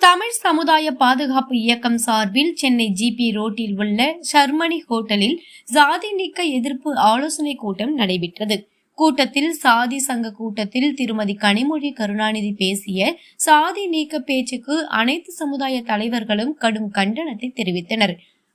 தமிழ் சமுதாய பாதுகாப்பு இயக்கம் சார்பில் சென்னை ஜிபி ரோட்டில் உள்ள ஷர்மணி ஹோட்டலில் சாதி நீக்க எதிர்ப்பு ஆலோசனை கூட்டம் நடைபெற்றது. கூட்டத்தில் சாதி சங்க கூட்டத்தில் திருமதி கனிமொழி கருணாநிதி பேசிய சாதி நீக்க பேச்சுக்கு அனைத்து சமுதாய தலைவர்களும் கடும் கண்டனத்தை தெரிவித்தனர்.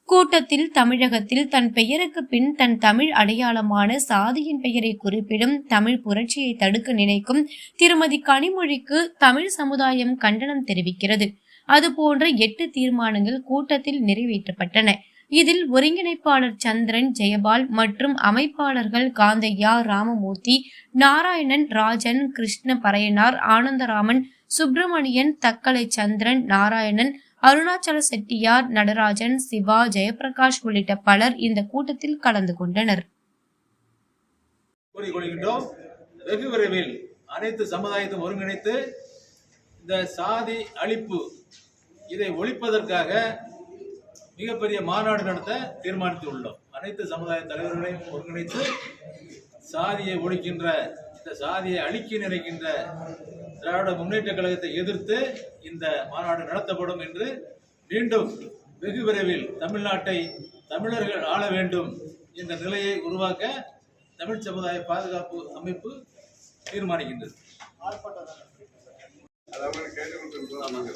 கூட்டத்தில் தமிழகத்தில் தன் பெயருக்கு பின் தன் தமிழ் அடையாளமான சாதியின் பெயரை குறிப்பிடும் தமிழ் புரட்சியை தடுக்க நினைக்கும் திருமதி கனிமொழிக்கு தமிழ் சமுதாயம் கண்டனம் தெரிவிக்கிறது. அதுபோன்ற எட்டு தீர்மானங்கள் கூட்டத்தில் நிறைவேற்றப்பட்டன. இதில் ஒருங்கிணைப்பாளர் சந்திரன் ஜெயபால் மற்றும் அமைப்பாளர்கள் காந்தையா ராமமூர்த்தி நாராயணன் ராஜன் கிருஷ்ண பறையனார் ஆனந்தராமன் சுப்பிரமணியன் தக்கலை சந்திரன் நாராயணன் அருணாச்சல செட்டியார் நடராஜன் சிவா ஜெயபிரகாஷ் உள்ளிட்ட பலர் இந்த கூட்டத்தில் கலந்து கொண்டனர். வெகு விரைவில் அனைத்து சமுதாயத்தையும் ஒருங்கிணைத்து இந்த சாதி அழிப்பு இதை ஒழிப்பதற்காக மிகப்பெரிய மாநாடு நடத்த தீர்மானித்துள்ளோம். அனைத்து சமுதாய தலைவர்களையும் ஒருங்கிணைத்து சாதியை ஒழிக்கின்ற இந்த சாதியை அழிக்க நினைக்கின்ற திராவிட முன்னேற்ற கழகத்தை எதிர்த்து இந்த மாநாடு நடத்தப்படும் என்று மீண்டும் வெகு விரைவில் தமிழ்நாட்டை தமிழர்கள் ஆள வேண்டும் என்ற நிலையை உருவாக்க தமிழ் சமுதாய பாதுகாப்பு அமைப்பு தீர்மானிக்கின்றது.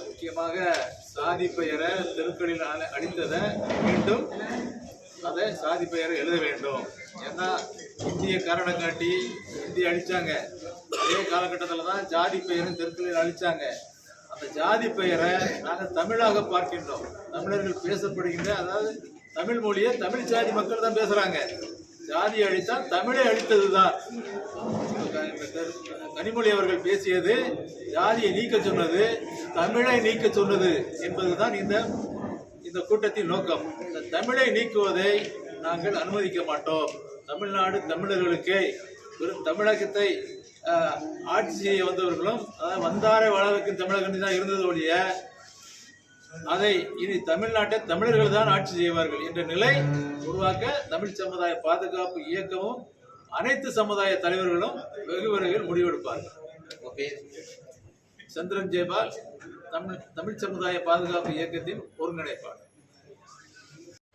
முக்கியமாக சாதி பெயரை தெருக்களில் அணிந்ததை மீண்டும் அதை சாதி பெயரை எழுத வேண்டும். ஏன்னா இந்திய கரடை காட்டி இந்திய அழிச்சாங்க அதே காலகட்டத்தில் தான் ஜாதி பெயரும் தெற்குலையில் அழிச்சாங்க அந்த ஜாதி பெயரை நாங்கள் தமிழாக பார்க்கின்றோம். தமிழர்கள் பேசப்படுகின்ற அதாவது தமிழ் மொழியை தமிழ் ஜாதி மக்கள் தான் பேசுகிறாங்க ஜாதி அழித்தால் தமிழை அழித்தது தான் கனிமொழி அவர்கள் பேசியது ஜாதியை நீக்க சொன்னது தமிழை நீக்க சொன்னது என்பதுதான் இந்த இந்த கூட்டத்தின் நோக்கம். இந்த தமிழை நீக்குவதை நாங்கள் அனுமதிக்க மாட்டோம். தமிழ்நாடு தமிழர்களுக்கே வெறும் தமிழகத்தை ஆட்சி செய்ய வந்தவர்களும் அதாவது வந்தாரை வாழ வைக்கும் தமிழகம் தான் இருந்தது ஒழிய அதை இனி தமிழ்நாட்டை தமிழர்கள் தான் ஆட்சி செய்வார்கள் என்ற நிலை உருவாக்க தமிழ் சமுதாய பாதுகாப்பு இயக்கமும் அனைத்து சமுதாய தலைவர்களும் வெகு விரைவில் முடிவெடுப்பார்கள். ஓகே. சந்திரன் ஜெயபால் தமிழ் தமிழ் சமுதாய பாதுகாப்பு இயக்கத்தின் ஒருங்கிணைப்பாளர்.